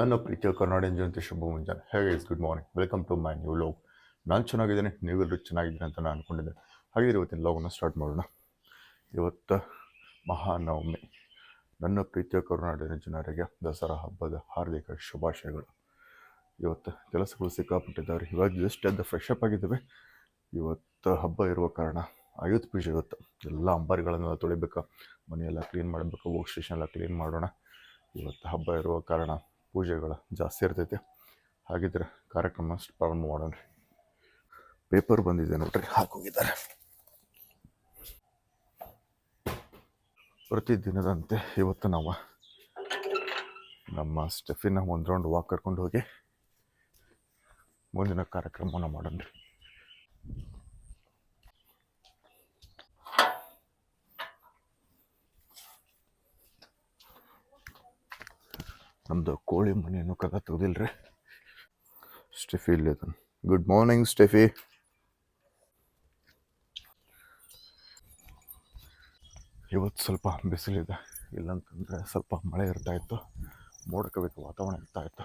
ನನ್ನ ಪ್ರೀತಿಯ ಕರ್ನಾಟಕ ಜಯಂತಿ ಶುಭ ಮುಂಜಾನೆ. ಹೇಗೆ is good morning welcome to my new log ನಾನು ಚೆನ್ನಾಗಿದ್ದೀನಿ, ನೀವೆಲ್ಲರೂ ಚೆನ್ನಾಗಿದ್ದೀನಿ ಅಂತ ನಾನು ಅಂದ್ಕೊಂಡಿದ್ದೆ ಹಾಗೆ ಇವತ್ತಿನ ಲೋಕನ ಸ್ಟಾರ್ಟ್ ಮಾಡೋಣ. ಇವತ್ತು ಮಹಾನವಮಿ. ನನ್ನ ಪ್ರೀತಿಯ ಕರ್ನಾಟಕದ ಜನರಿಗೆ ದಸರಾ ಹಬ್ಬದ ಹಾರ್ದಿಕ ಶುಭಾಶಯಗಳು. ಇವತ್ತು ಕೆಲಸಗಳು ಸಿಕ್ಕಾಪಟ್ಟಿದ್ದಾರೆ ಇವಾಗ ಜಸ್ಟ್ ಅದು ಫ್ರೆಶ್ ಅಪ್ ಆಗಿದ್ದಾವೆ. ಇವತ್ತು ಹಬ್ಬ ಇರುವ ಕಾರಣ ಆಯುಧ ಪೂಜೆ ಇವತ್ತು. ಎಲ್ಲ ಅಂಬಾರಿಗಳನ್ನೆಲ್ಲ ತೊಳಿಬೇಕು. ಮನೆಯೆಲ್ಲ ಕ್ಲೀನ್ ಮಾಡಬೇಕು. ವರ್ಕ್ ಸ್ಟೇಷನ್ ಎಲ್ಲ ಕ್ಲೀನ್ ಮಾಡೋಣ. ಇವತ್ತು ಹಬ್ಬ ಇರುವ ಕಾರಣ ಪೂಜೆಗಳು ಜಾಸ್ತಿ ಇರ್ತೈತೆ. ಹಾಗಿದ್ರೆ ಕಾರ್ಯಕ್ರಮ ಪ್ರಾರಂಭ ಮಾಡೋಣ. ಪೇಪರ್ ಬಂದಿದೆ ನೋಡ್ರಿ, ಹಾಕೋಗಿದ್ದಾರೆ. ಪ್ರತಿದಿನದಂತೆ ಇವತ್ತು ನಾವು ನಮ್ಮ ಸ್ಟೆಫಿನ ಒಂದು ರೌಂಡ್ ವಾಕ್ ಕರ್ಕೊಂಡು ಹೋಗಿ ಮುಂದಿನ ಕಾರ್ಯಕ್ರಮವನ್ನು ಮಾಡೋಣ. ನಮ್ಮದು ಕೋಳಿ ಮನೆಯನ್ನು ಕದ ತೆಗ್ದಿಲ್ರಿ. ಸ್ಟೆಫಿ ಇಲ್ಲಿ ಗುಡ್ ಮಾರ್ನಿಂಗ್ ಸ್ಟೆಫಿ. ಇವತ್ತು ಸ್ವಲ್ಪ ಬಿಸಿಲಿದೆ. ಇಲ್ಲಂತಂದರೆ ಸ್ವಲ್ಪ ಮಳೆ ಇರ್ತಾ ಇತ್ತು. ಮೋಡ ಕವಿದ ವಾತಾವರಣ ಇರ್ತಾ ಇತ್ತು.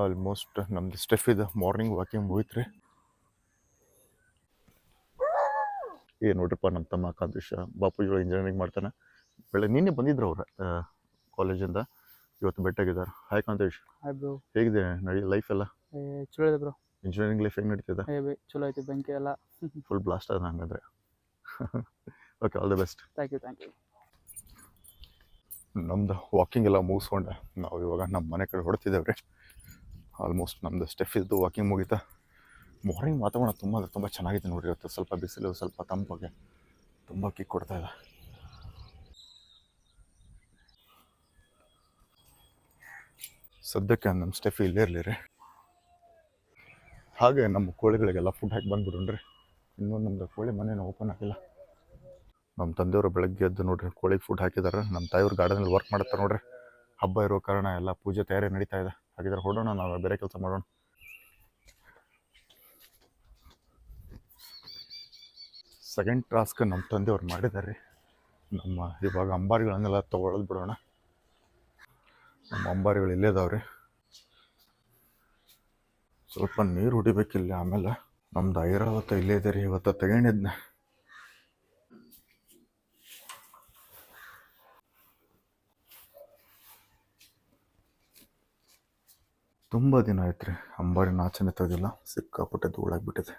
ಆಲ್ಮೋಸ್ಟ್ ನಮ್ದು ಸ್ಟೆಫ್ ಇದೆ ಮಾರ್ನಿಂಗ್ ವಾಕಿಂಗ್ ಹೋಯ್ತು ರೀ ಏ ನೋಡ್ರಿಪ್ಪ ನಮ್ಮ ತಮ್ಮ ಕಾಂತೇಶ? ಬಾಪೂಜಿ ಇಂಜಿನಿಯರಿಂಗ್ ಮಾಡ್ತಾನೆ. ಬೆಳೆ ನಿನ್ನೆ ಬಂದಿದ್ರು ಅವ್ರು ಕಾಲೇಜಿಂದ ಇವತ್ತು ಬೆಟ್ಟಾಗಿದ್ದಾರೆ ಹಾಯ್ ಕಾಂತೇಶ್. ಹಾಯ್ ಬ್ರೋ ಹೇಗಿದೆ ನಡಿ ಲೈಫ್ ಎಲ್ಲ? ಏ ಚಲೋ ಇದೆ ಬ್ರೋ ಇಂಜಿನಿಯರಿಂಗ್ ಲೈಫ್ ಹೆಂಗೆ ನಡೀತಿದೆ? ಏ ಬೈ ಚಲೋ ಐತೆ ಬೆಂಕಿ ಎಲ್ಲ. ಫುಲ್ ಬ್ಲಾಸ್ಟ್ ಅದ ಹಂಗಂದ್ರೆ. Okay all the best thank you thank you ನಮ್ದು ವಾಕಿಂಗ್ ಎಲ್ಲ ಮುಗಿಸ್ಕೊಂಡೆ. ನಾವು ಇವಾಗ ನಮ್ಮ ಮನೆ ಕಡೆ ಹೊಡ್ತಿದ್ದೇವೆ ರೀ ಆಲ್ಮೋಸ್ಟ್ ನಮ್ದು ಸ್ಟೆಫ್ ಇದ್ದು ವಾಕಿಂಗ್ ಮುಗೀತಾ. ಮಾರ್ನಿಂಗ್ ವಾತಾವರಣ ತುಂಬ ಅಂದರೆ ತುಂಬ ಚೆನ್ನಾಗಿದೆ ನೋಡಿರಿ ಇವತ್ತು. ಸ್ವಲ್ಪ ಬಿಸಿಲು ಸ್ವಲ್ಪ ತಂಪಾಗೆ. ತುಂಬ ಕಿಕ್ ಕೊಡ್ತಾ ಇದೆ. ಸದ್ಯಕ್ಕೆ ನಮ್ಮ ಸ್ಟೆಫಿ ಇಲ್ಲೇ ಇರಲಿ ರೀ ಹಾಗೆ ನಮ್ಮ ಕೋಳಿಗಳಿಗೆಲ್ಲ ಫುಡ್ ಹಾಕಿ ಬಂದ್ಬಿಡ್ರಿ ಇನ್ನೂ ನಮ್ಮದು ಕೋಳಿ ಮನೇನ ಓಪನ್ ಆಗಿಲ್ಲ. ನಮ್ಮ ತಂದೆಯವರು ಬೆಳಗ್ಗೆ ಎದ್ದು ನೋಡ್ರಿ, ಕೋಳಿಗೆ ಫುಡ್ ಹಾಕಿದ್ದಾರೆ ನಮ್ಮ ತಾಯಿಯವ್ರು ಗಾರ್ಡನಲ್ಲಿ ವರ್ಕ್ ಮಾಡ್ತಾರೆ ನೋಡ್ರಿ. ಹಬ್ಬ ಇರೋ ಕಾರಣ ಎಲ್ಲ ಪೂಜೆ ತಯಾರಿ ನಡೀತಾ ಇದೆ. ಹಾಗಿದ್ರೆ ಹೊಡೋಣ, ನಾವು ಬೇರೆ ಕೆಲಸ ಮಾಡೋಣ. ಸೆಕೆಂಡ್ ಟಾಸ್ಕ್ ನಮ್ಮ ತಂದೆಯವ್ರು ಮಾಡಿದ್ದಾರೆ ನಮ್ಮ ಇವಾಗ ಅಂಬಾರಿಗಳನ್ನೆಲ್ಲ ತಗೊಳ್ಳೋದು ಬಿಡೋಣ. ನಮ್ಮ ಅಂಬಾರಿಗಳು ಇಲ್ಲೇ ಇದಾವ್ರಿ. ಸ್ವಲ್ಪ ನೀರು ಹೊಡಿಬೇಕಿಲ್ಲ ಆಮೇಲೆ ನಮ್ದು ಐರಾವತ ಇಲ್ಲೇ ಇದೆ ರೀ ಇವತ್ತು ತಗೊಂಡಿದ್ನ. ತುಂಬ ದಿನ ಆಯ್ತು ರೀ ಅಂಬಾರಿ ನಾಚನೆ ತೆಗೆದಿಲ್ಲ, ಸಿಕ್ಕಾಪಟ್ಟೆ ಧೂಳಾಗ್ಬಿಟ್ಟಿದೆ.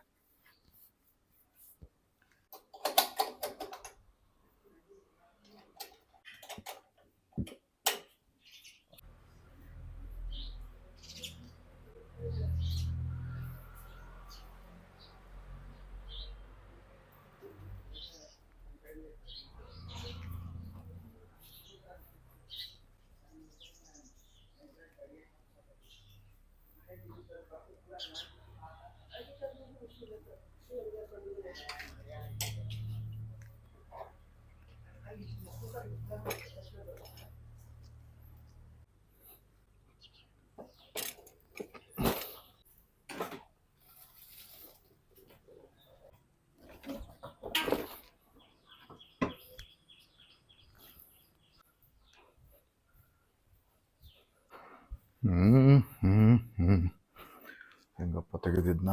ತೆಗೆದಿದ್ನ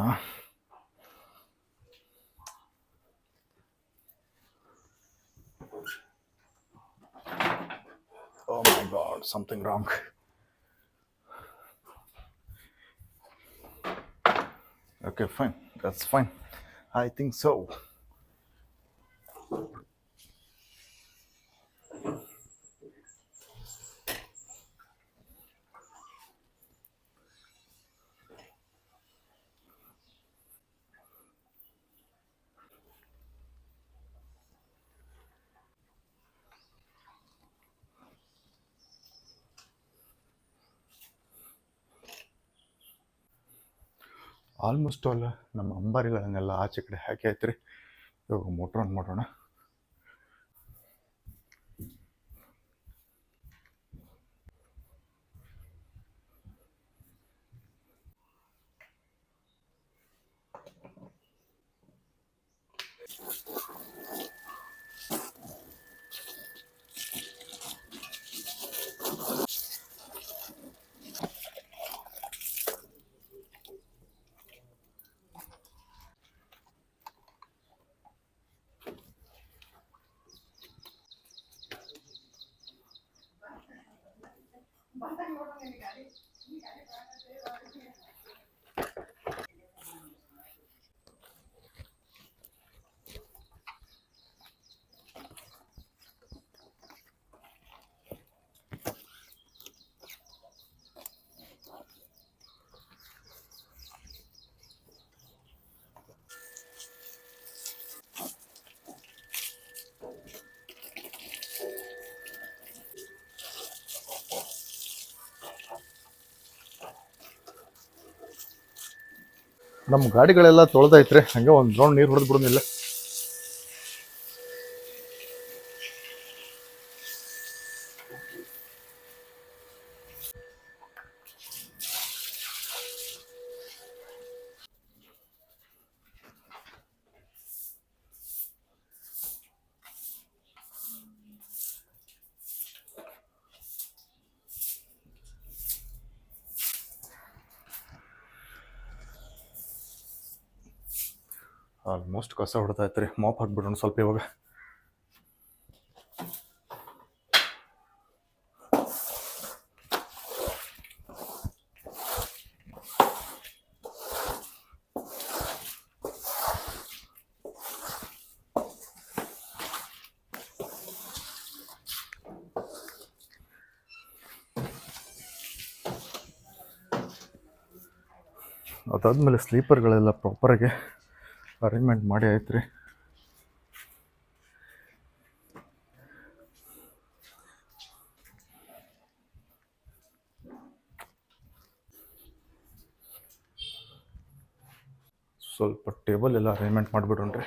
Oh my god, something wrong. Okay, fine. That's fine. I think so. Almost all ನಮ್ಮ ಅಂಬಾರಿಗಳನ್ನೆಲ್ಲ ಆಚೆ ಕಡೆ ಹಾಕಿ ಆಯ್ತು ಇವಾಗ ಮೋಟ್ರ್ ಆನ್ ಮಾಡೋಣ. ನಮ್ಮ ಗಾಡಿಗಳೆಲ್ಲ ತೊಳೆದೈತ್ರಿ. ಹಂಗೆ ಒಂದು ರೌಂಡ್ ನೀರು ಹೊಡೆದು ಬಿಡೋದಿಲ್ಲ. ಆಲ್ಮೋಸ್ಟ್ ಕಸ ರೀ ಮಾಪ್ ಹಾಕ್ಬಿಡೋಣ ಸ್ವಲ್ಪ ಇವಾಗ. ಅದಾದಮೇಲೆ ಸ್ಲೀಪರ್ಗಳೆಲ್ಲ ಪ್ರಾಪರಾಗಿ ಅರೇಂಜ್ಮೆಂಟ್ ಮಾಡಿ ಆಯ್ತು ರೀ ಸ್ವಲ್ಪ ಟೇಬಲ್ ಎಲ್ಲ ಅರೇಂಜ್ಮೆಂಟ್ ಮಾಡಿಬಿಡೋಣ್ರಿ.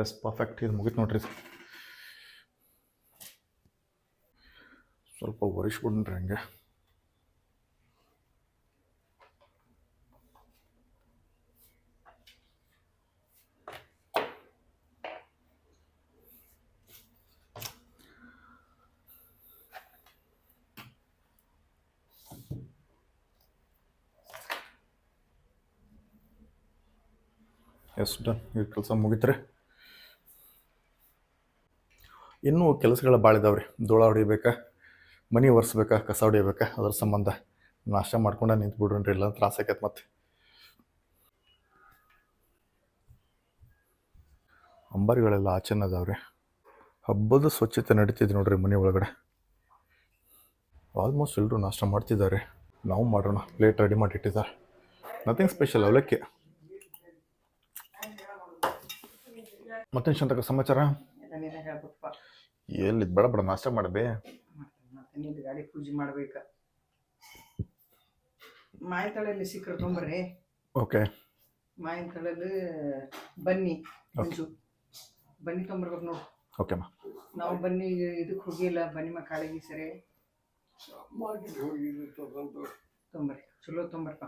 ಎಸ್ ಪರ್ಫೆಕ್ಟ್ ಇದು ಮುಗಿತು ನೋಡ್ರಿ. ಸ್ವಲ್ಪ ಒರೆಸ್ಬಿಡ್ರಿ ಹಂಗೆ. ಎಸ್ ಡನ್ ಈ ಕೆಲಸ ಮುಗಿತ್ರಿ. ಇನ್ನೂ ಕೆಲಸಗಳ ಬಾಳಿದಾವ್ರಿ. ಧೂಳ ಹೊಡಿಬೇಕಾ? ಮನೆ ಒರೆಸ್ಬೇಕಾ? ಕಸ ಹೊಡಿಬೇಕಾ? ಅದ್ರ ಸಂಬಂಧ ನಾಶ ಮಾಡ್ಕೊಂಡು ನಿಂತು ಬಿಡ್ರಿ ಇಲ್ಲ ತ್ರಾಸ ಆಕೈತೆ ಮತ್ತೆ ಅಂಬಾರಿಗಳೆಲ್ಲ ಆಚೆನ ಅದಾವೆ ರೀ ಹಬ್ಬದ ಸ್ವಚ್ಛತೆ ನಡೀತಿದೆ ನೋಡ್ರಿ ಮನೆ ಒಳಗಡೆ. ಆಲ್ಮೋಸ್ಟ್ ಎಲ್ಲರೂ ನಾಷ್ಟ ಮಾಡ್ತಿದ್ದಾರೆ. ನಾವು ಮಾಡೋಣ. ಪ್ಲೇಟ್ ರೆಡಿ ಮಾಡಿ ಇಟ್ಟಿದ್ದಾರೆ. ನಥಿಂಗ್ ಸ್ಪೆಷಲ್ ಅವಲಕ್ಕಿ. ಮತ್ತೇನು ಶಾಂತಕ ಸಮಾಚಾರ? ಎಲ್ಲಿ ಬೇಡ ಬೇಡ ನಾಷ್ಟ ಮಾಡಬೇ. ನಿಂದು ಗಾಡಿ ಪೂಜೆ ಮಾಡ್ಬೇಕ. ಮಾಯ ತಳೆಯಲ್ಲಿ ಸಿಕ್ಕರ್ ತೊಂಬರ್ರಿ ಓಕೆ. ಮಾವಿನ ತಳಲ್ಲಿ ಬನ್ನಿ ಮಂಜು. ಬನ್ನಿ ತೊಂಬರ್ಬೇಕು ನೋಡು. ಓಕೆಮ್ಮ ನಾವು ಬನ್ನಿ ಇದಕ್ಕೆ ಹೋಗಿಲ್ಲ ಬನ್ನಿ ಮ ಕಾಳಿಗೆ ಸರಿ. ತೊಂಬರ್ರಿ ಚಲೋ ತೊಂಬರ್ಪ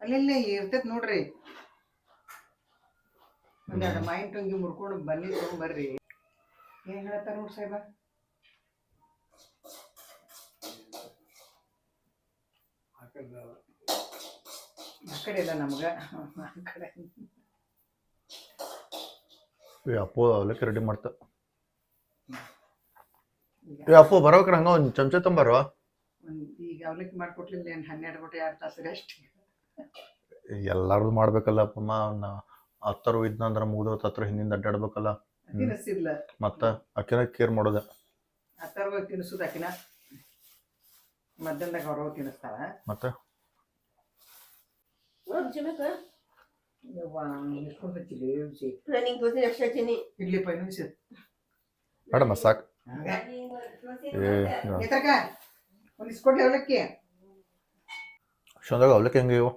ಅಲ್ಲೆಲ್ಲ ಇರ್ತೈತೆ ನೋಡ್ರಿ. ಒಂದೆರಡು ಮಾಯಿನ ಟೊಂಗಿ ಮುರ್ಕೊಂಡು ಬನ್ನಿ ತೊಗೊಂಬರ್ರಿ. ಏನ್ ಹೇಳ್ತಾರೆ ನೋಡಿ ಸಾಹೇಬ? ಆ ಕಡೆ ಇಲ್ಲ ನಮ್ಗೆ. ಆ ಕಡೆ. ಏ ಅಪ್ಪು ಅವಲಕ್ಕಿ ರೆಡಿ ಮಾಡ್ತ. ಏ ಅಪ್ಪು ಬರೋಕ್ರ ಹಂಗ ಒಂದು ಚಮಚ ತೊಂಬಾರೋ ಒಂದ್ ಈಗ ಅವಲಕ್ಕಿ ಮಾಡ್ಕೊಟ್ಲಿಲ್ಲ ಏನ್ ಹನ್ನೆರಡು ಗಂಟೆ ಎರಡು ತಾಸು ರೆಸ್ಟ್ ಎಲ್ಲಾರ್ದು ಮಾಡ್ಬೇಕಲ್ಲ ಅಪ್ಪಮ್ಮ ಅವ್ನ ಹತ್ತರು ಇದ್ನಂದ್ರ ಮುಗ್ದು ಹತ್ರ ಹಿಂದಿಂದ ಅಡ್ಡಾಡ್ಬೇಕಲ್ಲ. ತಿನ್ನಿಸಿಲ್ಲ ಮತ್ತ ಅಕ್ಕಿನ ಕೇರ್ ಮಾಡೋದ. ಅಥರ್ವ ತಿನ್ಸುದ ಅಕ್ಕಿನ. ಮಧ್ಯಾಹ್ನದಾಗ ಹೊರಗೆ ತಿನ್ನಿಸ್ತಾರ. ಮತ್ತೆ? ಇಡ್ಲಿ ಪೈ ಮೇಡಮ್ ಸಾಕು. ಅವಲಕ್ಕಿ. ಶಂದಾಗ ಅವಲಕ್ಕಿ ಹೆಂಗೆ ಇವು?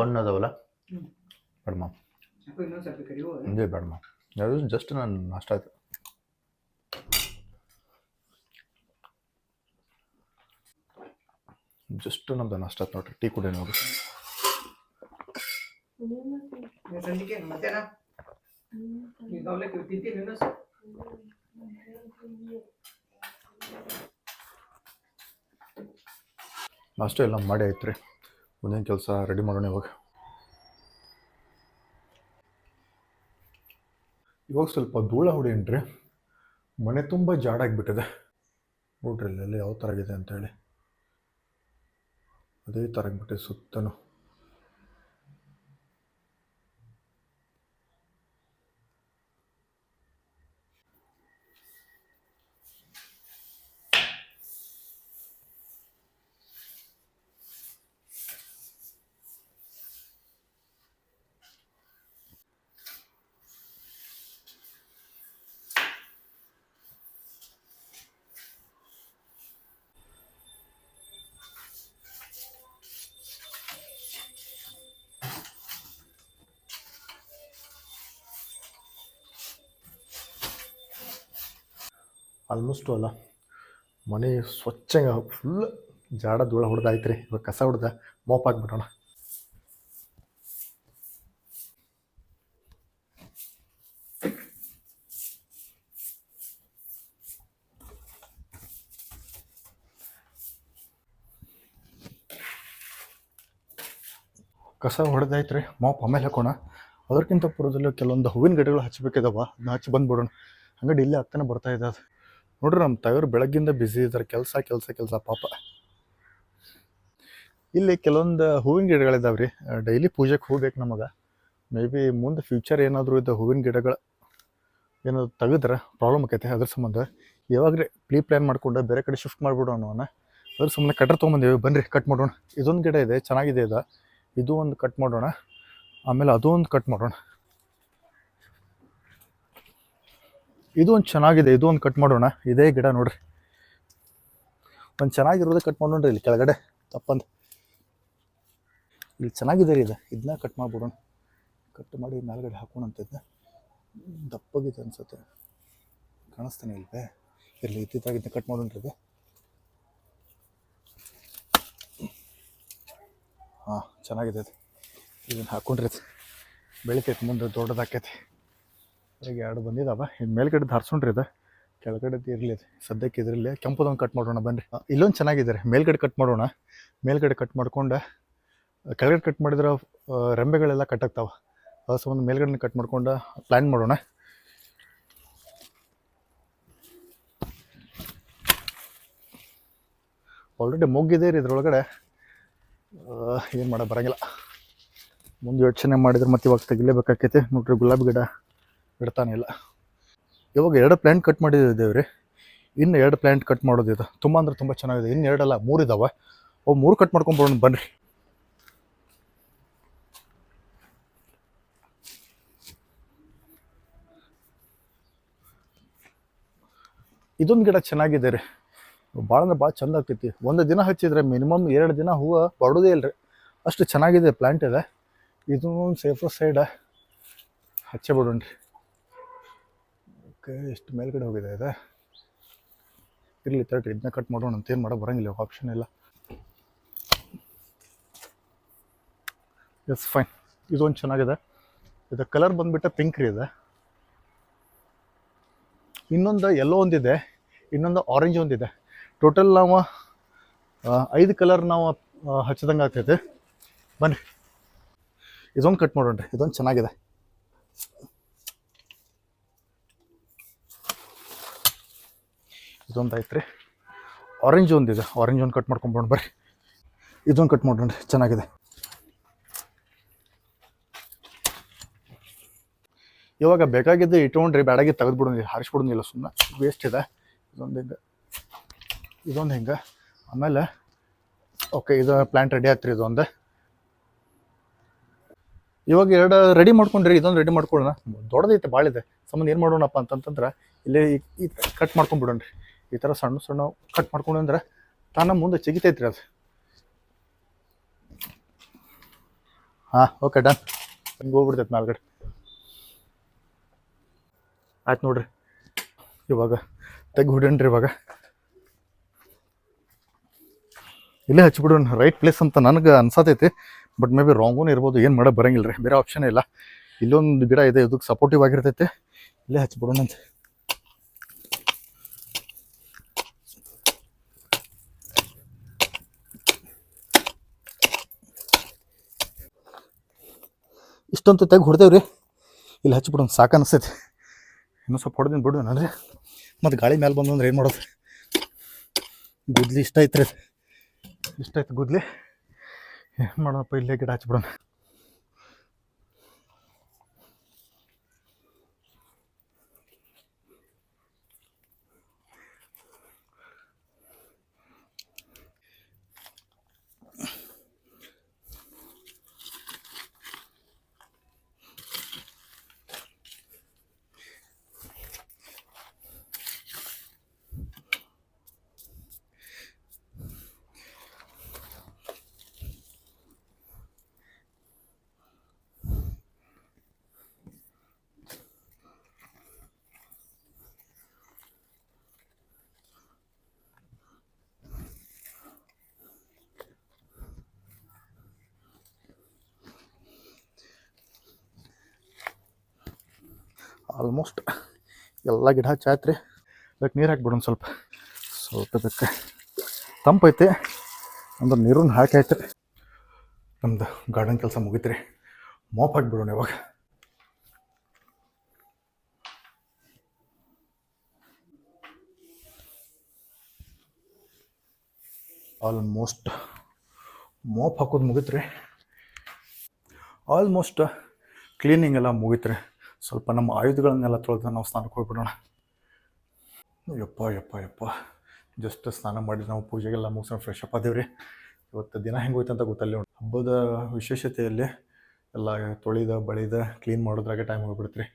ಒನ್ ಅದಾವಲ್ಲ ಹ್ಮ್. ಅಪ್ಪ ಇನ್ನೊಂದು ಸ್ವಲ್ಪ ಹಂಗೆ ಬೇಡಮ್ಮ. ಅದು ಜಸ್ಟ್ ನಾನು ನಾಷ್ಟ ಆಯ್ತು. ಜಸ್ಟ್ ನಮ್ದು ನಾಷ್ಟ ಆಯ್ತು ನೋಡ್ರಿ. ಟೀ ಕುಡಿಯೋಣ ಹೋಗಿ. ಅಷ್ಟೇ ಸಂಜಿಕೆ ಮತ್ತೇನ ಈಗ ಅವಲಕ್ಕಿ ತಿಂತೀನಿ ಇನ್ನೂ ಸ್ವಲ್ಪ. ನಾಷ್ಟ ಎಲ್ಲ ಮಾಡಿ ಆಯ್ತು ರೀ. ಮುಂದಿನ ಕೆಲಸ ರೆಡಿ ಮಾಡೋಣ ಇವಾಗ. ಇವಾಗ ಸ್ವಲ್ಪ ಧೂಳ ಹೊಡೆಯನ್ರಿ. ಮನೆ ತುಂಬ ಜಾಡಾಗಿಬಿಟ್ಟಿದೆ. ನೋಡ್ರಿ ಇಲ್ಲೆಲ್ಲ ಯಾವ ಥರ ಆಗಿದೆ ಅಂತೇಳಿ ಅದೇ ಥರ ಆಗಿಬಿಟ್ಟಿದೆ ಸುತ್ತಲೂ ಆಲ್ಮೋಸ್ಟು ಅಲ್ಲ. ಮನೆ ಸ್ವಚ್ಛಂಗ ಫುಲ್ ಜಾಡ ಧೂಳ ಹೊಡೆದಾಯ್ತು ರೀ ಇವಾಗ ಕಸ ಹೊಡೆದ ಮೋಪ್ ಹಾಕ್ಬಿಡೋಣ. ಕಸ ಹೊಡೆದಾಯ್ತು ರೀ ಮೋಪ್ ಆಮೇಲೆ ಹಾಕೋಣ. ಅದಕ್ಕಿಂತ ಪೂರ್ವದಲ್ಲಿ ಕೆಲವೊಂದು ಹೂವಿನ ಗಿಡಗಳು ಹಚ್ಚಬೇಕಿದಾವ ಅದನ್ನ ಹಚ್ಚಿ ಬಂದ್ಬಿಡೋಣ. ಹಂಗಡಿ ಇಲ್ಲೇ ಆಗ್ತಾನೆ ಬರ್ತಾ ಇದೆ ಅದು. ನೋಡ್ರಿ ನಮ್ಮ ತಾಯಿಯವರು ಬೆಳಗ್ಗಿಂದ ಬ್ಯುಸಿ ಇದ್ದಾರೆ ಕೆಲಸ ಕೆಲಸ ಕೆಲಸ, ಪಾಪ. ಇಲ್ಲಿ ಕೆಲವೊಂದು ಹೂವಿನ ಗಿಡಗಳಿದ್ದಾವೆ ರೀ ಡೈಲಿ ಪೂಜೆಗೆ ಹೋಗ್ಬೇಕು ನಮಗೆ. ಮೇ ಬಿ ಮುಂದೆ ಫ್ಯೂಚರ್ ಏನಾದರೂ ಇದ್ದ ಹೂವಿನ ಗಿಡಗಳು ಏನಾದರೂ ತೆಗೆದ್ರೆ ಪ್ರಾಬ್ಲಮ್ ಆಕೈತೆ ಅದ್ರ ಸಂಬಂಧ. ಯಾವಾಗ ರೀ ಪ್ರೀ ಪ್ಲ್ಯಾನ್ ಮಾಡಿಕೊಂಡು ಬೇರೆ ಕಡೆ ಶಿಫ್ಟ್ ಮಾಡಿಬಿಡೋಣ ಅದ್ರ ಸಂಬಂಧ ಕಟ್ರ್ ತೊಗೊಂಬಂದೇವಿ. ಬನ್ನಿರಿ ಕಟ್ ಮಾಡೋಣ. ಇದೊಂದು ಗಿಡ ಇದೆ, ಚೆನ್ನಾಗಿದೆ ಇದು ಇದು ಒಂದು ಕಟ್ ಮಾಡೋಣ. ಆಮೇಲೆ ಅದು ಒಂದು ಕಟ್ ಮಾಡೋಣ. ಇದು ಒಂದು ಚೆನ್ನಾಗಿದೆ ಇದು ಒಂದು ಕಟ್ ಮಾಡೋಣ. ಇದೇ ಗಿಡ ನೋಡ್ರಿ. ಒಂದು ಚೆನ್ನಾಗಿರೋದೇ ಕಟ್ ಮಾಡೋಣ್ರಿ ಇಲ್ಲಿ ಕೆಳಗಡೆ. ತಪ್ಪಂದು. ಇಲ್ಲಿ ಚೆನ್ನಾಗಿದೆ ರೀ ಇದು. ಇದನ್ನ ಕಟ್ ಮಾಡಿಬಿಡೋಣ. ಕಟ್ ಮಾಡಿ ಮೇಲ್ಗಡೆ ಹಾಕೋಣಂತ ಇದನ್ನ ದಪ್ಪಗಿದೆ ಅನ್ಸುತ್ತೆ. ಕಾಣಿಸ್ತಾನೆ ಇಲ್ವೇ ಇರಲಿ ಇದನ್ನ ಕಟ್ ಮಾಡೋಣ್ರಿ ಇದು. ಹಾಂ, ಚೆನ್ನಾಗಿದೆ ಅದು ಇದನ್ನು ಹಾಕೊಂಡ್ರಿ ಬೆಳಿತೈತೆ, ಮುಂದೆ ದೊಡ್ಡದಾಕೈತಿ. ಈಗ ಎರಡು ಬಂದಿದಾವ. ಇನ್ನು ಮೇಲ್ಗಡೆ ಧರ್ಸೊಂಡ್ರಿ ಇದು ಕೆಳಗಡೆ ಇರಲಿ ಸದ್ಯಕ್ಕೆ ಇದರಲ್ಲಿ ಕೆಂಪುದೊಂದು ಕಟ್ ಮಾಡೋಣ ಬನ್ರಿ. ಇಲ್ಲೊಂದು ಚೆನ್ನಾಗಿದ್ದಾರೆ ಮೇಲ್ಗಡೆ ಕಟ್ ಮಾಡೋಣ. ಮೇಲ್ಗಡೆ ಕಟ್ ಮಾಡ್ಕೊಂಡು ಕೆಳಗಡೆ ಕಟ್ ಮಾಡಿದ್ರೆ ರೆಂಬೆಗಳೆಲ್ಲ ಕಟ್ ಆಗ್ತಾವೆ. ಸಂಬಂಧ ಮೇಲ್ಗಡೆ ಕಟ್ ಮಾಡ್ಕೊಂಡು ಪ್ಲ್ಯಾನ್ ಮಾಡೋಣ. ಆಲ್ರೆಡಿ ಮುಗ್ಗಿದೆ ರೀ ಇದ್ರೊಳಗಡೆ. ಏನು ಮಾಡೋ ಬರೋಂಗಿಲ್ಲ. ಮುಂದೆ ಯೋಚನೆ ಮಾಡಿದ್ರೆ ಮತ್ತೆ ಇವಾಗ ತೆಗಿಲೇಬೇಕಾಕೈತೆ. ನೋಡ್ರಿ ಗುಲಾಬಿ ಗಿಡ. ಬಿಡ್ತಾನೆ ಇಲ್ಲ. ಇವಾಗ ಎರಡು ಪ್ಲ್ಯಾಂಟ್ ಕಟ್ ಮಾಡಿದ್ದೇವೆ ರೀ ಇನ್ನು ಎರಡು ಪ್ಲ್ಯಾಂಟ್ ಕಟ್ ಮಾಡೋದಿದೆ ತುಂಬ ಅಂದ್ರೆ ತುಂಬ ಚೆನ್ನಾಗಿದೆ. ಇನ್ನು ಎರಡಲ್ಲ ಮೂರು ಇದಾವೆ. ಅವು ಮೂರು ಕಟ್ ಮಾಡ್ಕೊಂಬರೋಣ ಬನ್ನಿರಿ ಇದೊಂದು ಗಿಡ ಚೆನ್ನಾಗಿದೆ ರೀ. ಭಾಳ ಅಂದ್ರೆ ಭಾಳ ಚಂದ ಆಗ್ತೈತಿ. ಒಂದು ದಿನ ಹಚ್ಚಿದ್ರೆ ಮಿನಿಮಮ್ ಎರಡು ದಿನ ಹೂವು ಬರೋದೇ ಇಲ್ಲ ಅಷ್ಟು ಚೆನ್ನಾಗಿದೆ ಪ್ಲ್ಯಾಂಟ್ ಇದೆ ಇದೊಂದು ಸೇಫರ್ ಸೈಡ್ ಹಚ್ಚೇ ಬಿಡೋಣ್ರಿ. ಓಕೆ ಎಷ್ಟು ಮೇಲ್ಗಡೆ ಹೋಗಿದೆ ಇದೆ. ಇರಲಿ, ತಡ್ರಿ, ಇದನ್ನ ಕಟ್ ಮಾಡೋಣ ಅಂತ ಏನು ಮಾಡೋ ಬರೋಂಗಿಲ್ಲ ಆಪ್ಷನ್ ಇಲ್ಲ. ಎಸ್ ಫೈನ್ ಇದೊಂದು ಚೆನ್ನಾಗಿದೆ. ಇದು ಕಲರ್ ಬಂದುಬಿಟ್ಟು ಪಿಂಕ್ ರೀ ಇದೆ. ಇನ್ನೊಂದು ಎಲ್ಲೋ ಒಂದಿದೆ, ಇನ್ನೊಂದು ಆರೆಂಜ್ ಒಂದಿದೆ. ಟೋಟಲ್ ನಾವು ಐದು ಕಲರ್ ನಾವು ಹಚ್ಚಿದಂಗೆ ಆಗ್ತೈತೆ. ಬನ್ನಿ ಇದೊಂದು ಕಟ್ ಮಾಡೋಣ್ರಿ, ಇದೊಂದು ಚೆನ್ನಾಗಿದೆ. ಇದೊಂದು ಐತ್ರಿ. ಆರೆಂಜ್ ಇದೆ. ಆರೆಂಜ್ ಒಂದು ಕಟ್ ಮಾಡ್ಕೊಂಬೋಣ ಬರ್ರಿ. ಇದೊಂದು ಕಟ್ ಮಾಡೋಣ ಚೆನ್ನಾಗಿದೆ. ಇವಾಗ ಬೇಕಾಗಿದ್ದು ಇಟ್ಕೊಂಡ್ರಿ ಬೇಡಾಗಿ ತೆಗೆದ್ಬಿಡೋಣ. ಹಾರಿಸ್ಬಿಡೋದಿಲ್ಲ ಸುಮ್ಮನೆ ವೇಸ್ಟ್ ಇದೆ. ಇದೊಂದು ಹಿಂಗೆ. ಇದೊಂದು ಹಿಂಗೆ. ಆಮೇಲೆ ಓಕೆ ಇದು ಪ್ಲ್ಯಾಂಟ್ ರೆಡಿ ಆಯ್ತು ರೀ ಇದೊಂದು. ಇವಾಗ ಎರಡು ರೆಡಿ ಮಾಡ್ಕೊಂಡ್ರಿ. ಇದೊಂದು ರೆಡಿ ಮಾಡ್ಕೊಳ್ಳೋಣ. ದೊಡ್ಡದೈತೆ ಭಾಳ ಇದೆ ಸಂಬಂಧ ಏನು ಮಾಡೋಣಪ್ಪ ಅಂತಂತಂದ್ರೆ, ಇಲ್ಲೇ ಈ ಕಟ್ ಮಾಡ್ಕೊಂಡ್ಬಿಡೋಣ್ರಿ. ಈ ಥರ ಸಣ್ಣ ಸಣ್ಣ ಕಟ್ ಮಾಡ್ಕೊಂಡು ಅಂದ್ರೆ ತಾನ ಮುಂದೆ ಚಿಗಿತೈತ್ರಿ ಅದು. ಹಾಂ ಓಕೆ ಡನ್ ಹಿಂಗೆ ಹೋಗ್ಬಿಡ್ತೈತೆ ಮೇಲ್ಗಡೆ. ಆಯ್ತು ನೋಡ್ರಿ. ಇವಾಗ ತೆಗ್ದು ಹೊಡೇನ್ರಿ ಇವಾಗ. ಇಲ್ಲೇ ಹಚ್ಬಿಡೋಣ ರೈಟ್ ಪ್ಲೇಸ್ ಅಂತ ನನಗೆ ಅನ್ಸತೈತಿ. ಬಟ್ ಮೇ ಬಿ ರಾಂಗೂನು ಇರ್ಬೋದು, ಏನು ಮಾಡೋ ಬರಂಗಿಲ್ಲ ರೀ ಬೇರೆ ಆಪ್ಷನ್ ಇಲ್ಲ. ಇಲ್ಲೊಂದು ಗಿಡ ಇದೆ ಇದಕ್ಕೆ ಸಪೋರ್ಟಿವ್ ಆಗಿರ್ತೈತೆ. ಇಲ್ಲೇ ಹಚ್ಬಿಡೋಣ ಇಷ್ಟೊಂದು ತೆಗೆ ಹೊಡ್ದೇವ್ರಿ ಇಲ್ಲಿ ಹಚ್ಚಿಬಿಡೋಣ ಸಾಕು ಅನಿಸ್ತೈತಿ. ಇನ್ನೂ ಸ್ವಲ್ಪ ಹೊಡೆದಿನ ಬಿಡು ರೀ. ಮತ್ತು ಗಾಳಿ ಮೇಲೆ ಬಂದು ಅಂದ್ರೆ ಏನು ಮಾಡೋದು? ಗುದ್ಲಿ ಇಷ್ಟ ಐತ್ರಿ. ಇಷ್ಟ ಐತೆ ಗುದ್ಲಿ. ಏನು ಮಾಡೋಣಪ್ಪ ಇಲ್ಲೇ ಗಿಡ ಹಚ್ಬಿಡೋಣ ಆಲ್ಮೋಸ್ಟ್ ಎಲ್ಲ ಗಿಡ ಹಚ್ಚಾಯ್ತು ರೀ ಅದಕ್ಕೆ ನೀರು ಹಾಕ್ಬಿಡೋಣ ಸ್ವಲ್ಪ. ಸ್ವಲ್ಪ ಅದಕ್ಕೆ ತಂಪೈತೆ ಅಂದ್ರೆ ನೀರನ್ನು ಹಾಕಿ ರೀ ನಮ್ದು ಗಾರ್ಡನ್ ಕೆಲಸ ಮುಗೀತು ರೀ ಮೋಪ್ ಹಾಕ್ಬಿಡೋಣ ಇವಾಗ. ಆಲ್ಮೋಸ್ಟ್ ಮೋಪ್ ಹಾಕೋದು ಮುಗೀತು ರೀ ಆಲ್ಮೋಸ್ಟ್ ಕ್ಲೀನಿಂಗ್ ಎಲ್ಲ ಮುಗೀತು ರೀ ಸ್ವಲ್ಪ ನಮ್ಮ ಆಯುಧಗಳನ್ನೆಲ್ಲ ತೊಳೆದು ನಾವು ಸ್ನಾನಕ್ಕೆ ಹೋಗ್ಬಿಡೋಣ. ಯಪ್ಪ ಯಪ್ಪ ಯಪ್ಪ. ಜಸ್ಟ್ ಸ್ನಾನ ಮಾಡಿ ನಾವು ಪೂಜೆಗೆಲ್ಲ ಮುಗಿಸ್ಕೊಂಡು ಫ್ರೆಶ್ ಅಪ್ ಆದೇವ್ರಿ. ಇವತ್ತು ದಿನ ಹೆಂಗೆ ಹೋಯ್ತು ಅಂತ ಗೊತ್ತಲ್ಲ ಹಬ್ಬದ ವಿಶೇಷತೆಯಲ್ಲಿ ಎಲ್ಲ ತೊಳಿದ, ಬಳಿದ ಕ್ಲೀನ್ ಮಾಡೋದ್ರಾಗೆ ಟೈಮ್ ಹೋಗ್ಬಿಡ್ತ್ರಿ.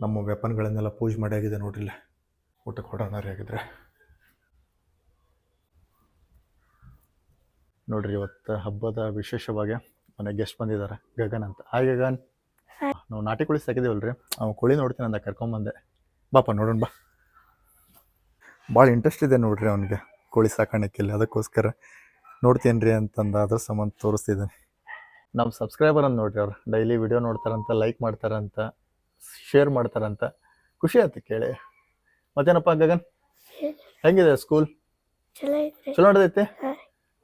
ನಮ್ಮ ವೆಪನ್ಗಳನ್ನೆಲ್ಲ ಪೂಜೆ ಮಾಡಿ ಆಗಿದೆ ನೋಡ್ರಿ ಇಲ್ಲಿ ಊಟಕ್ಕೆ ಹೊಡೋಣ ರೀ ಆಗಿದ್ರೆ ನೋಡ್ರಿ ಇವತ್ತು ಹಬ್ಬದ ವಿಶೇಷವಾಗಿ ಮನೆ ಗೆಸ್ಟ್ ಬಂದಿದ್ದಾರೆ ಗಗನ್ ಅಂತ. ಹಾಯ್ ಗಗನ್. ನಾವು ನಾಟಿ ಕೋಳಿ ಸಾಕಿದೇವಲ್ರಿ ಅವ್ನು ಕೋಳಿ ನೋಡ್ತೀನಿ ಅಂದ ಕರ್ಕೊಂಬಂದೆ. ಬಾಪ ನೋಡೋಣ ಬಾ. ಭಾಳ ಇಂಟ್ರೆಸ್ಟ್ ಇದೆ ನೋಡ್ರಿ ಅವನಿಗೆ ಕೋಳಿ ಸಾಕಾಣಿಕೆಯಲ್ಲಿ ಅದಕ್ಕೋಸ್ಕರ ನೋಡ್ತೀನಿ ಅಂತಂದು ಅದ್ರ ಸಂಬಂಧ ತೋರಿಸ್ತಿದ್ದೀನಿ. ನಮ್ಮ ಸಬ್ಸ್ಕ್ರೈಬರ್ ಅಂತ ನೋಡ್ರಿ ಅವ್ರು. ಡೈಲಿ ವಿಡಿಯೋ ನೋಡ್ತಾರಂತ ಲೈಕ್ ಮಾಡ್ತಾರಂತ ಶೇರ್ ಮಾಡ್ತಾರಂತ. ಖುಷಿ ಆಯ್ತು ಕೇಳಿ. ಮತ್ತೇನಪ್ಪ ಗಗನ್? ಹೆಂಗಿದೆ ಸ್ಕೂಲ್ ಚಲೋ ನಡೆದೈತೆ.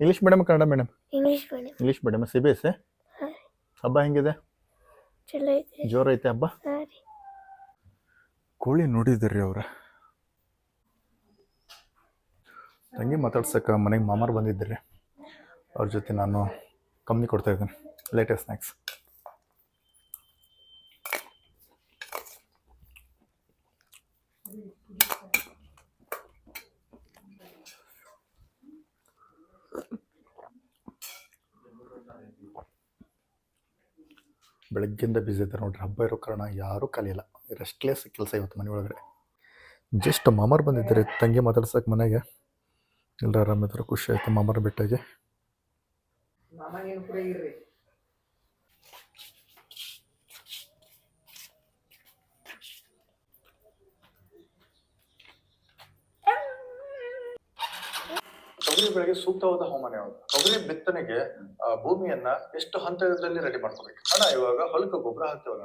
English medium Kannada madam English medium English medium C B S. ಹಬ್ಬ ಹೆಂಗಿದೆ? ಚಲೋ ಐತ್ರಿ ಜೋರು ಐತೆ ಹಬ್ಬ? ಕೋಳಿ ನೋಡಿದ್ರಿ ಅವ್ರ? ತಂಗಿ ಮಾತಾಡ್ಸಕ್ಕೆ ಮನೆಗೆ ಮಾಮಾರು ಬಂದಿದ್ರಿ. ಅವ್ರ ಜೊತೆ ನಾನು ಕಂಪ್ನಿ ಕೊಡ್ತಾ ಇದ್ದೀನಿ. ಲೇಟೆಸ್ಟ್ ಸ್ನ್ಯಾಕ್ಸ್ ಬೆಳಗ್ಗಿಂದ ಬ್ಯುಸಿ ಇದ್ದಾರೆ ನೋಡ್ರಿ. ಹಬ್ಬ ಇರೋ ಕಾರಣ ಯಾರೂ ಕಲಿಯಲ್ಲ ರೆಸ್ಟ್ಲೆಸ್ ಕೆಲಸ ಇವತ್ತು ಮನೆ ಒಳಗಡೆ. ಜಸ್ಟ್ ಮಾಮರ್ ಬಂದಿದ್ದಾರೆ. ತಂಗಿ ಮಾತಾಡ್ಸಕ್ಕೆ ಮನೆಗೆ. ಎಲ್ಲರೂ ಆರಾಮಿದ್ರು ಖುಷಿ ಆಯ್ತು ಮಾಮಾರ ಬೆಟ್ಟಾಗಿ ತೊಗರಿ ಬೆಳೆಗೆ ಸೂಕ್ತವಾದ ಹವಾಮಾನ ಯಾವುದು? ತೊಗರಿ ಬಿತ್ತನೆಗೆ ಭೂಮಿಯನ್ನ ಎಷ್ಟು ಹಂತದಲ್ಲಿ ರೆಡಿ ಮಾಡ್ಕೋಬೇಕು? ಅಣ್ಣ ಇವಾಗ ಹೊಲಕ್ಕೆ ಗೊಬ್ಬರ ಹಾಕ್ತೇವಲ್ಲ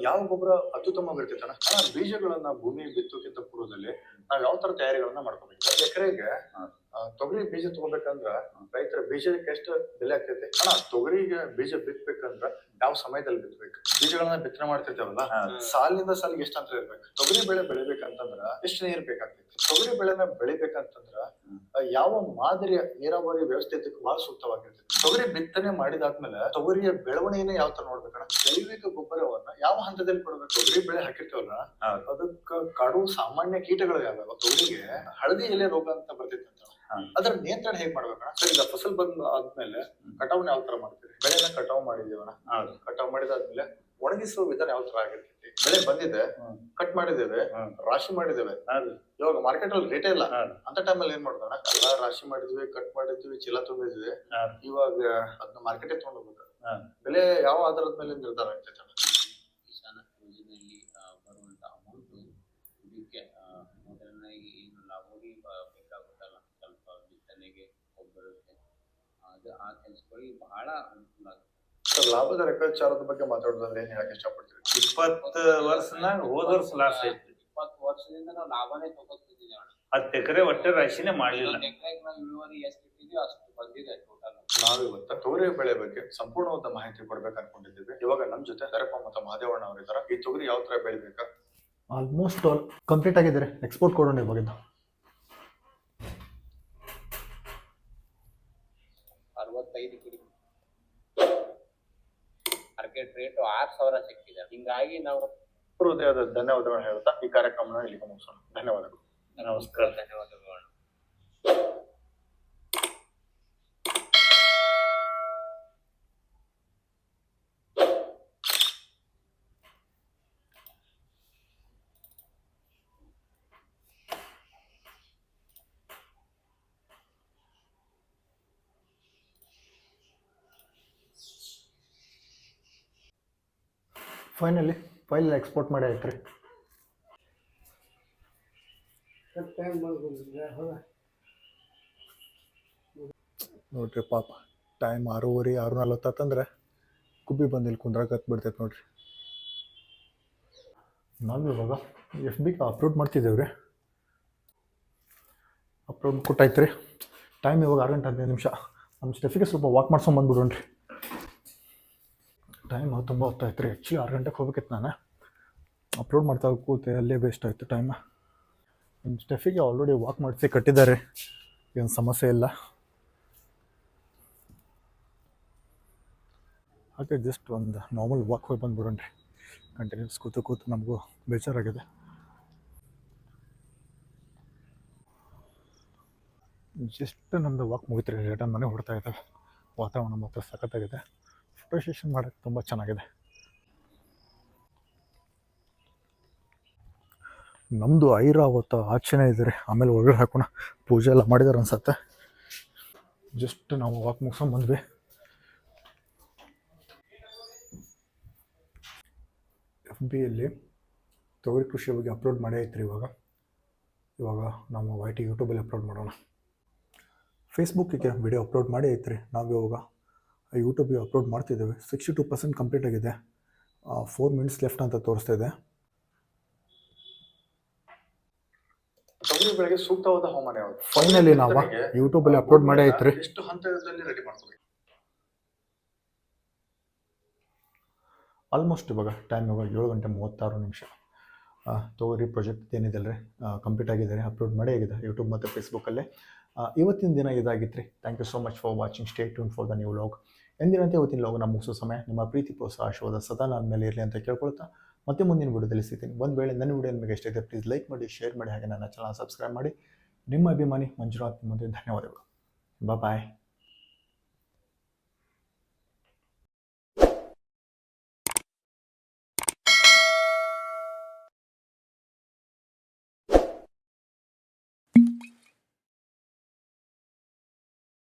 ಯಾವ ಗೊಬ್ಬರ ಅತ್ಯುತ್ತಮವಾಗಿರ್ತೈತೆ ಅಣ್ಣ ಅಣ್ಣ ಬೀಜಗಳನ್ನ ಭೂಮಿ ಬಿತ್ತೋಕ್ಕಿಂತ ಪೂರ್ವದಲ್ಲಿ ನಾವ್ ಯಾವ ತರ ತಯಾರಿಗಳನ್ನ ಮಾಡ್ಕೋಬೇಕು? ಎಕರೆಗೆ ತೊಗರಿ ಬೀಜ ತಗೋಬೇಕಂದ್ರ ರೈತರ ಬೀಜಕ್ಕೆ ಎಷ್ಟು ಬೆಲೆ ಆಗ್ತೈತೆ? ಅಣ್ಣ ತೊಗರಿಗೆ ಬೀಜ ಬಿತ್ತಬೇಕಂದ್ರ ಯಾವ ಸಮಯದಲ್ಲಿ ಬಿತ್ತಬೇಕು ಬೀಜಗಳನ್ನ ಬಿತ್ತನೆ ಮಾಡ್ತಿರ್ತೇವಲ್ಲ ಸಾಲಿನಿಂದ ಸಾಲಿಗೆ ಎಷ್ಟು ಅಂತ ಇರ್ಬೇಕು ತೊಗರಿ ಬೆಳೆ ಬೆಳಿಬೇಕಂತಂದ್ರ ಎಷ್ಟು ನೀರ್ ಬೇಕಾಗ್ತೈತಿ? ತೊಗರಿ ಬೆಳೆನ ಬೆಳಿಬೇಕಂತಂದ್ರ ಯಾವ ಮಾದರಿಯ ನೀರಾವರಿ ವ್ಯವಸ್ಥೆ ಬಹಳ ಸೂಕ್ತವಾಗಿರ್ತೈತಿ. ತೊಗರಿ ಬಿತ್ತನೆ ಮಾಡಿದಾದ್ಮೇಲೆ ತೊಗರಿಯ ಬೆಳವಣಿಗೆನ ಯಾವ ತರ ನೋಡ್ಬೇಕಣ್ಣ? ಜೈವಿಕ ಗೊಬ್ಬರವನ್ನ ಯಾವ ಹಂತದಲ್ಲಿ ಕೊಡ್ಬೇಕು? ತೊಗರಿ ಬೆಳೆ ಹಾಕಿರ್ತೇವಲ್ಲ ಅದಕ್ಕ ಕಾಡು ಸಾಮಾನ್ಯ ಕೀಟಗಳು ಯಾವ್ಯಾವ? ತೊಗರಿಗೆ ಹಳದಿ ಎಲೆ ರೋಗ ಅಂತ ಬರ್ತೈತಿ ಅಂತ. ಅದರ ನಿಯಂತ್ರಣ ಹೇಗ್ ಮಾಡ್ಬೇಕಣ್ಣ? ಸರ್ ಈಗ ಫಸಲ್ ಬಂದ ಆದ್ಮೇಲೆ ಕಟಾವ್ ಯಾವ ತರ ಮಾಡ್ತೀರಿ? ಬೆಳೆನ ಕಟಾವ್ ಮಾಡಿದೀವಣ್ಣ ಕಟಾವ್ ಮಾಡಿದಾದ್ಮೇಲೆ ಒಣಗಿಸುವ ವಿಧಾನ ಯಾವ ತರ ಆಗಿರ್ತೈತಿ? ಬೆಳೆ ಬಂದಿದೆ ಕಟ್ ಮಾಡಿದ್ದೇವೆ ರಾಶಿ ಮಾಡಿದ್ದೇವೆ. ಇವಾಗ ಮಾರ್ಕೆಟ್ ಅಲ್ಲಿ ರೇಟೇ ಇಲ್ಲ. ಅಂತ ಟೈಮ್ ಅಲ್ಲಿ ಏನ್ ಮಾಡೋಣ ಎಲ್ಲ ರಾಶಿ ಮಾಡಿದ್ವಿ ಕಟ್ ಮಾಡಿದ್ವಿ ಚೀಲ ತುಂಬಿದ್ವಿ. ಇವಾಗ ಅದನ್ನ ಮಾರ್ಕೆಟ್ ತಗೊಂಡ್ ಹೋಗ್ಬೇಕು. ಬೆಲೆ ಯಾವ ಆಧಾರದ ಮೇಲೆ ನಿರ್ಧಾರ ಆಗ್ತೈತೆ ಅಣ್ಣ? ಕಿಸಾನ್ ಯೋಜನೆಯಲ್ಲಿ ಆ, ಬರುವಂತ ಅಮೌಂಟು ಇದಕ್ಕೆ ಮೊದಲನೇಗೆ ಏನು ಲಾಭವಾಗಿ ಬೇಕಾಗುತ್ತಲ್ಲ ಸ್ವಲ್ಪ ಬಿತ್ತನೆಗೆ ಗೊಬ್ಬರಕ್ಕೆ ಅದು ಆ ಕೆಲಸಗಳಿಗೆ ಬಹಳ ಅನುಕೂಲ ಆಗುತ್ತೆ. ಸರ್ ಲಾಭದ ಲೆಕ್ಕಾಚಾರದ ಬಗ್ಗೆ ಮಾತಾಡೋದಾದ್ರೆ ಏನ್ ಹೇಳಕ್ ಇಷ್ಟಪಡ್ತೀವಿ ಇಪ್ಪತ್ತು ವರ್ಷನಾಗ ಹೋದ ವರ್ಷ ಲಾಸ್ ಐತಿ ಇಪ್ಪತ್ತು ವರ್ಷದಿಂದ ನಾವು ಲಾಭನೇ ತಗೋತಿದ್ದೀವಿ ಅಣ್ಣ. ಹತ್ತು ಎಕರೆ ಒಟ್ಟೆ ರಾಶಿನೇ ಮಾಡಲಿಲ್ಲ. ಎಕರೆಗೆ ನಾವು ಇಳುವರಿ ಎಷ್ಟು ಇಟ್ಟಿದೀವಿ ಅಷ್ಟು ಬಂದಿದೆ ಟೋಟಲ್ ಇವತ್ತು ತೊಗರಿ ಬೆಳೆ ಬಗ್ಗೆ ಸಂಪೂರ್ಣವಾದ ಮಾಹಿತಿ ಕೊಡ್ಬೇಕು ಅನ್ಕೊಂಡಿದ್ದೀವಿ. ಇವಾಗ ನಮ್ಮ ಜೊತೆ ದರಪ್ಪ ಮತ್ತು ಮಹದೇವಣ್ಣ ಅವರಿದ್ದಾರೆ. ಈ ತೊಗರಿ ಯಾವ ತರ ಬೆಳಿಬೇಕಾ? ಆಲ್ಮೋಸ್ಟ್ ಆಲ್ ಕಂಪ್ಲೀಟ್ ಆಗಿದ್ದಾರೆ. ಎಕ್ಸ್ಪೋರ್ಟ್ ಕೊಡೋಣ ಇವಾಗಿಂದ ಅರವತ್ತೈದು ಕಿಡಿ ಮಾರ್ಕೆಟ್ ರೇಟ್ ಆರ್ ಸಾವಿರ ಸಿಕ್ಕಿದೆ. ಹಿಂಗಾಗಿ ನಾವು ಹೃದಯದ ಧನ್ಯವಾದಗಳನ್ನು ಹೇಳ್ತಾ ಈ ಕಾರ್ಯಕ್ರಮನ ಇಲ್ಲಿಗೆ ಮುಗಿಸೋಣ. ಧನ್ಯವಾದಗಳು. ನಮಸ್ಕಾರ. ಧನ್ಯವಾದಗಳು. ಫೈನಲಿ ಫೈಲ್ ಎಕ್ಸ್ಪೋರ್ಟ್ ಮಾಡಿ ಆಯ್ತು ರೀ. ನೋಡ್ರಿ ಪಾಪ ಟೈಮ್ ಆರೂವರೆ ಆರು ನಲ್ವತ್ತಂದ್ರೆ ಕುಬ್ಬಿ ಬಂದು ಇಲ್ಲಿ ಕುಂದ್ರಾಕತ್ ಬಿಡ್ತೈತೆ ನೋಡ್ರಿ. ನಾವು ಇವಾಗ ಎಫ್ ಬಿಗೆ ಅಪ್ಲೋಡ್ ಮಾಡ್ತಿದ್ದೇವೆ ರೀ ಅಪ್ಲೋಡ್ ಕೊಟ್ಟಾಯ್ತು ರೀ. ಟೈಮ್ ಇವಾಗ ಆರು ಗಂಟೆ ಹದಿನೈದು ನಿಮಿಷ. ನಮ್ಮ ಸ್ಟೆಫಿಗೆ ಸ್ವಲ್ಪ ವಾಕ್ ಮಾಡ್ಸ್ಕೊಂಡ್ ಬಂದ್ಬಿಡೋಣ ರೀ ಟೈಮ್ ತುಂಬ ಹೊತ್ತಾಯ್ತು ರೀ. ಆ್ಯಕ್ಚುಲಿ ಆರು ಗಂಟೆಗೆ ಹೋಗ್ಬೇಕಿತ್ತು ನಾನು. ಅಪ್ಲೋಡ್ ಮಾಡ್ತಾ ಕೂತೆ, ಅಲ್ಲೇ ವೇಸ್ಟ್ ಆಯಿತು ಟೈಮ್ ನಿಮ್ಮ ಸ್ಟೆಫಿಗೆ ಆಲ್ರೆಡಿ ವಾಕ್ ಮಾಡಿಸಿ ಕಟ್ಟಿದ್ದಾರೆ. ಏನು ಸಮಸ್ಯೆ ಇಲ್ಲ. ಹಾಗೆ ಜಸ್ಟ್ ಒಂದು ನಾರ್ಮಲ್ ವಾಕ್ ಹೋಗಿ ಬಂದ್ಬಿಡೋಣ ರೀ. ಕಂಟಿನ್ಯೂಸ್ ಕೂತು ಕೂತು ನಮಗೂ ಬೇಜಾರಾಗಿದೆ. ಜಸ್ಟ್ ನಮ್ಮದು ವಾಕ್ ಮುಗಿತು ರೀ ರಿಟರ್ನ್ ಮನೆ ಹೊಡ್ತಾ ಇದ್ದಾವೆ ವಾತಾವರಣ ಮಾತ್ರ ಸಖತ್ತಾಗಿದೆ. ಸೆಷನ್ ಮಾಡೋಕ್ಕೆ ತುಂಬ ಚೆನ್ನಾಗಿದೆ. ನಮ್ಮದು ಐರಾವತ ಆಚೆನೇ ಇದ್ದಾರೆ ಆಮೇಲೆ ಒಳಗಡೆ ಹಾಕೋಣ. ಪೂಜೆ ಎಲ್ಲ ಮಾಡಿದಾರೆ ಅನ್ಸತ್ತೆ. ಜಸ್ಟ್ ನಾವು ವಾಕ್ ಮುಗಿಸ್ಕೊಂಡ್ ಬಂದ್ವಿ. ಎಫ್ ಬಿಯಲ್ಲಿ ತೊಗರಿ ಕೃಷಿಯ ಬಗ್ಗೆ ಅಪ್ಲೋಡ್ ಮಾಡೇ ಐತ್ರಿ ಇವಾಗ. ಇವಾಗ ನಾವು ವೈ ಟಿ ಯೂಟ್ಯೂಬಲ್ಲಿ ಅಪ್ಲೋಡ್ ಮಾಡೋಣ. ಫೇಸ್ಬುಕ್ಕಿಗೆ ವಿಡಿಯೋ ಅಪ್ಲೋಡ್ ಮಾಡಿ ಐತ್ರಿ. ನಾವು ಇವಾಗ ಯೂಟ್ಯೂಬಿಗೆ ಅಪ್ಲೋಡ್ ಮಾಡ್ತಿದ್ದೇವೆ. ಸಿಕ್ಸ್ಟಿ ಟು ಪರ್ಸೆಂಟ್ ಕಂಪ್ಲೀಟ್ ಆಗಿದೆ. ಫೋರ್ ಮಿನಿಟ್ಸ್ ಲೆಫ್ಟ್ ಅಂತ ತೋರಿಸ್ತಾ ಇದೆ. ಸೂಕ್ತವಾದ ಹವಾಮಾನ ಯಾವುದು? ಫೈನಲಿ ನಾವು ಯೂಟ್ಯೂಬಲ್ಲಿ ಅಪ್ಲೋಡ್ ಮಾಡಿ ಐತ್ರಿ ಎಷ್ಟು ಹಂತದಲ್ಲಿ ರೆಡಿ ಮಾಡ್ಕೋಬೇಕು? ಆಲ್ಮೋಸ್ಟ್ ಇವಾಗ ಟೈಮ್ ಇವಾಗ ಏಳು ಗಂಟೆ ಮೂವತ್ತಾರು ನಿಮಿಷ. ತೊಗರಿ ಪ್ರಾಜೆಕ್ಟ್ ಏನಿದೆ ರೀ ಕಂಪ್ಲೀಟ್ ಆಗಿದ್ದಾರೆ. ಅಪ್ಲೋಡ್ ಮಾಡೇ ಆಗಿದೆ. ಯೂಟ್ಯೂಬ್ ಮತ್ತು ಫೇಸ್ಬುಕ್ಕಲ್ಲೇ ಇವತ್ತಿನ ದಿನ ಇದಾಗಿತ್ತು ರೀ thank you so much for watching stay tune for the new log ಎಂದಿನಂತೆ ಇವತ್ತಿನ ಲಾಗ್ ನಮ್ಮ ಮುಗಿಸೋ ಸಮಯ, ನಿಮ್ಮ ಪ್ರೀತಿ ಪ್ರೋತ್ಸಾಹ ಆಶೋದ ಸದಾ ನನ್ನ ಮೇಲೆ ಇರಲಿ ಅಂತ ಕೇಳ್ಕೊಳ್ತಾ ಮತ್ತೆ ಮುಂದಿನ ವಿಡಿಯೋದಲ್ಲಿ ಸಿಗ್ತೀನಿ. ಒಂದು ವೇಳೆ ನನ್ನ ವಿಡಿಯೋ ನಿಮಗೆ ಇಷ್ಟ ಇದೆ ಪ್ಲೀಸ್ ಲೈಕ್ ಮಾಡಿ ಶೇರ್ ಮಾಡಿ, ಹಾಗೆ ನನ್ನ ಚಾನಲ್ ಸಬ್ಸ್ಕ್ರೈಬ್ ಮಾಡಿ. ನಿಮ್ಮ ಅಭಿಮಾನಿ ಮಂಜುನಾಥ್, ನಿಮ್ಮೊಂದಿಗೆ ಧನ್ಯವಾದಗಳು. ಬಾಯ್